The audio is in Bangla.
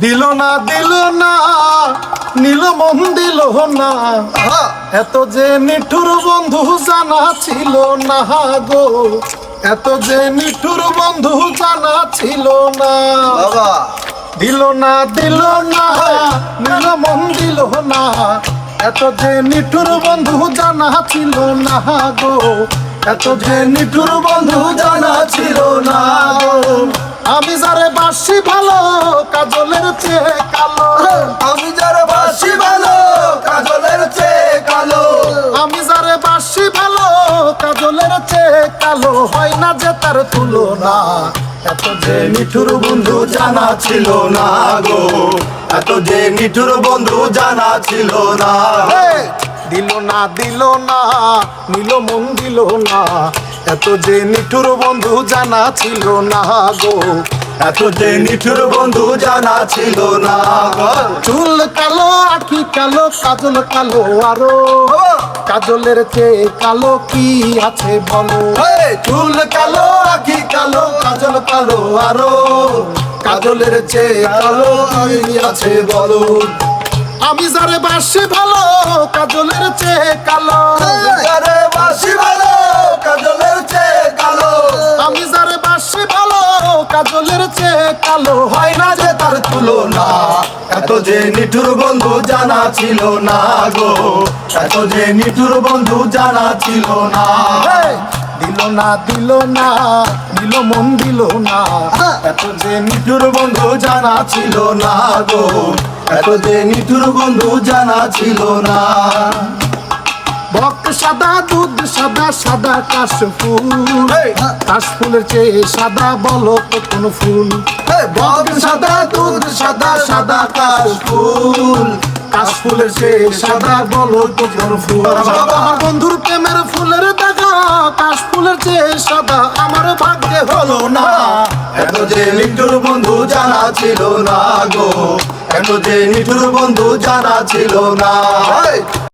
দিল না দিল না নীল মন দিল না। এত যে নিঠুর বন্ধু জানা ছিল না গো। এত যে নিঠুর বন্ধু জানা ছিল না। বাবা। দিল না দিল না নীল মন দিল না। এত যে নিঠুর বন্ধু জানা ছিল না গো। এত যে নিঠুর বন্ধু জানা ছিল না। চেয়ে কালো আমি যারা বাসি ভালো কাজলের চেয়ে কালো। আমি যারে বাসি ভালো কাজলের চেয়ে কালো। হয় না যে তার তুলনা এত যে নিঠুর বন্ধু জানা ছিল না গো। এত যে নিঠুর বন্ধু জানা ছিল না। দিল না দিল না নীল মন দিল না। এত যে নিঠুর বন্ধু জানা ছিল না গো। এত যে নিঠুর বন্ধু জানা ছিল না চুল কালো আখি কালো কাজল কালো আরও। কাজলের চেয়ে কালো কি আছে বলো? চুল কালো আখি কালো কাজল কালো আরও। কাজলের চেয়ে কালো কি আছে বলো? আমি যারে বাসি ভালো কাজলের চেয়ে কালো। চেয়ে কালো হয় না যে তার তুলনা। এত যে নিঠুর বন্ধু জানা ছিল না গো। এত যে নিঠুর বন্ধু জানা ছিল না। দিল না দিল না দিল মন দিল না। এত যে নিঠুর বন্ধু জানা ছিল না গো। এত যে নিঠুর বন্ধু জানা ছিল না। বক সাদা সাদা সাদা কাশ ফুল। কাশ ফুলের চেয়ে সাদা বলো তো কোন ফুল? বক সাদা দুধ সাদা সাদা কাশ ফুল। কাশ ফুলের চেয়ে সাদা বলো তো কোন ফুল? আমার বন্ধুর প্রেমের ফুলের দেখা কাশ ফুলের চেয়ে সাদা আমার ভাগ্যে হলো না। এত যে নিঠুর বন্ধু জানা ছিল না গো? এত যে নিঠুর বন্ধু জানা ছিল না?